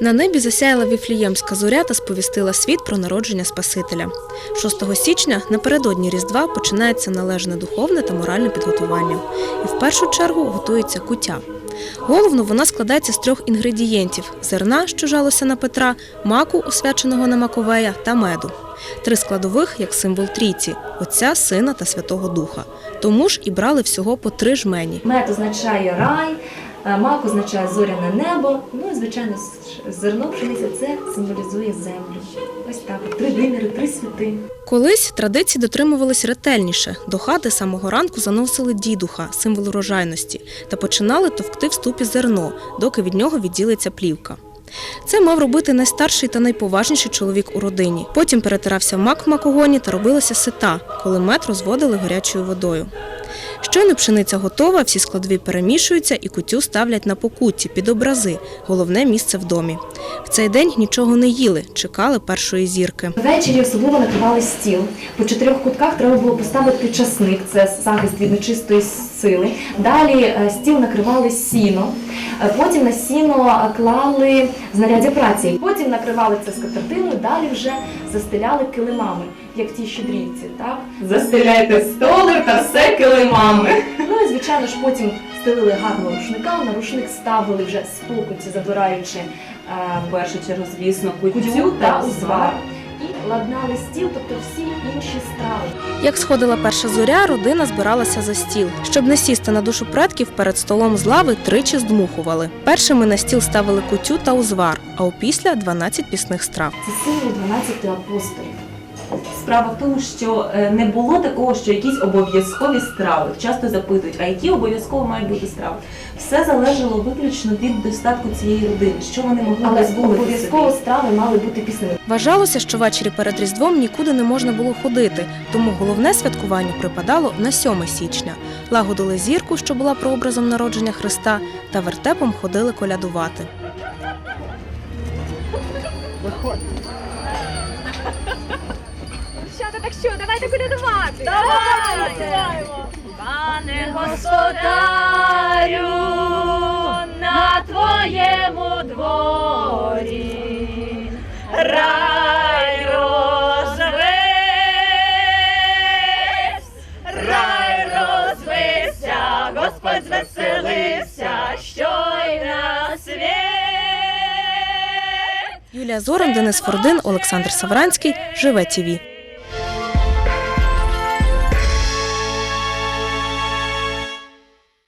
На небі засяяла віфліємська зоря та сповістила світ про народження Спасителя. 6 січня напередодні Різдва починається належне духовне та моральне підготування. І в першу чергу готується куття. Головно вона складається з трьох інгредієнтів: зерна, що жалося на Петра, маку, освяченого на Маковея, та меду. Три складових як символ трійці Отця, Сина та Святого Духа. Тому ж і брали всього по три жмені. Мед означає рай, мак означає зоряне небо. Ну і звичайно, зерно пшениця це символізує землю. Ось так. Три виміри, три світи. Колись традиції дотримувались ретельніше. До хати самого ранку заносили дідуха, символ урожайності, та починали товкти в ступі зерно, доки від нього відділиться плівка. Це мав робити найстарший та найповажніший чоловік у родині. Потім перетирався мак в макогоні та робилася сита, коли мед розводили гарячою водою. Щойно пшениця готова, всі складові перемішуються і кутю ставлять на покутті під образи, головне місце в домі. В цей день нічого не їли, чекали першої зірки. Ввечері особливо накривали стіл. По чотирьох кутках треба було поставити часник, це захист від нечистої сили. Далі е, стіл накривали сіно. Е, Потім на сіно е, клали знаряддя праці. Потім накривали це скатертиною, далі вже застеляли килимами, як ті щедрівці. Так? Застеляйте столи та все килимами. Ну і звичайно ж потім стелили гарно рушника, на рушник ставили вже з покуті, забираючи е, В першу чергу, звісно, кутю та узвар. І ладнали стіл, тобто всі інші страви. Як сходила перша зоря, родина збиралася за стіл. Щоб не сісти на душу предків, перед столом з лави тричі здмухували. Першими на стіл ставили кутю та узвар, а опісля 12 пісних страв. Це символ 12 апостолів. Справа в тому, що е, не було такого, що якісь обов'язкові страви. Часто запитують, а які обов'язково мають бути страви? Все залежало виключно від достатку цієї родини, що вони могли Але дозволити обов'язково страви мали бути пісними. Вважалося, що ввечері перед Різдвом нікуди не можна було ходити, тому головне святкування припадало на 7 січня. Лагодили зірку, що була прообразом народження Христа, та вертепом ходили колядувати. Дівчата, так що, давайте колядувати! Давайте! Пане господарю, на твоєму дворі рай розвесь, рай розвився, Господь звеселився, що й на світ. Юлія Зоран, Денис Фордин, Олександр Савранський. Живе ТІВІ.